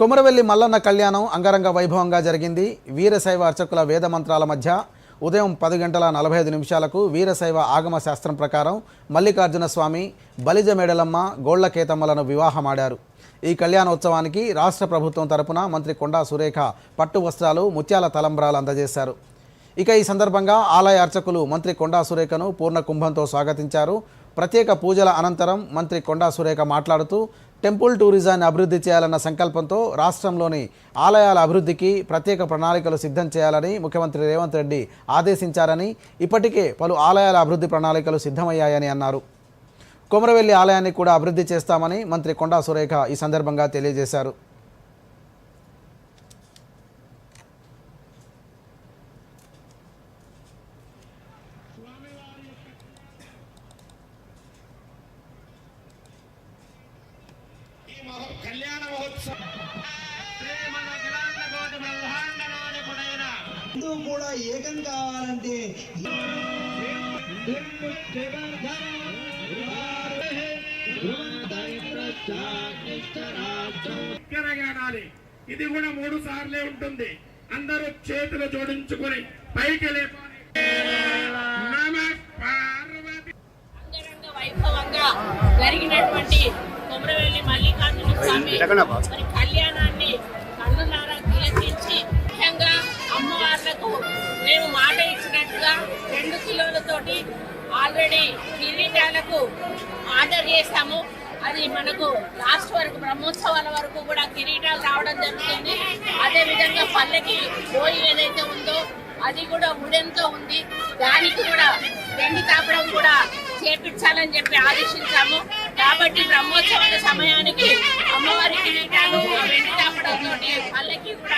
కొమరవెల్లి మల్లన్న కళ్యాణం అంగరంగ వైభవంగా జరిగింది. వీరశైవ అర్చకుల వేద మంత్రాల మధ్య ఉదయం పది గంటల నలభై ఐదు నిమిషాలకు వీరశైవ ఆగమ శాస్త్రం ప్రకారం మల్లికార్జున స్వామి బలిజ మేడలమ్మ గోళ్ళకేతమ్మలను వివాహమాడారు. ఈ కళ్యాణోత్సవానికి రాష్ట్ర ప్రభుత్వం తరపున మంత్రి కొండా సురేఖ పట్టు వస్త్రాలు ముత్యాల తలంబ్రాలు అందజేశారు. ఇక ఈ సందర్భంగా ఆలయ అర్చకులు మంత్రి కొండా సురేఖను పూర్ణ కుంభంతో స్వాగతించారు. ప్రత్యేక పూజల అనంతరం మంత్రి కొండా సురేఖ మాట్లాడుతూ టెంపుల్ టూరిజాన్ని అభివృద్ధి చేయాలన్న సంకల్పంతో రాష్ట్రంలోని ఆలయాల అభివృద్ధికి ప్రత్యేక ప్రణాళికలు సిద్ధం చేయాలని ముఖ్యమంత్రి రేవంత్ రెడ్డి ఆదేశించారని ఇప్పటికే పలు ఆలయాల అభివృద్ధి ప్రణాళికలు సిద్ధమయ్యాయని అన్నారు. కొమరవెల్లి ఆలయాన్ని కూడా అభివృద్ధి చేస్తామని మంత్రి కొండా సురేఖ ఈ సందర్భంగా తెలియజేశారు ఈ మహో కళ్యాణ మహోత్సవం. హిందూ కూడా ఏకం కావాలంటే ఇది కూడా మూడు సార్లే ఉంటుంది. అందరూ చేతులు జోడించుకొని పైకి లేపాలి. నమః పార్వతీ. అంగరంగ వైభవంగా జరిగినటువంటి మరి కళ్యాణాన్ని కన్నులారా తిలకించి ముఖ్యంగా అమ్మవార్లకు మేము మాట ఇచ్చినట్టుగా రెండు కిలోలతోటి ఆల్రెడీ కిరీటాలకు ఆర్డర్ చేశాము. అది మనకు లాస్ట్ వరకు బ్రహ్మోత్సవాల వరకు కూడా కిరీటాలు రావడం జరుగుతుంది. అదే విధంగా పల్లెకి పోయి ఏదైతే ఉందో అది కూడా ఉడెన్తో ఉంది. దానికి కూడా వెండి తాపడం కూడా చేపించాలని చెప్పి ఆదేశించాము. కాబట్టి బ్రహ్మోత్సవాల సమయానికి అమ్మవారి పల్లకి కూడా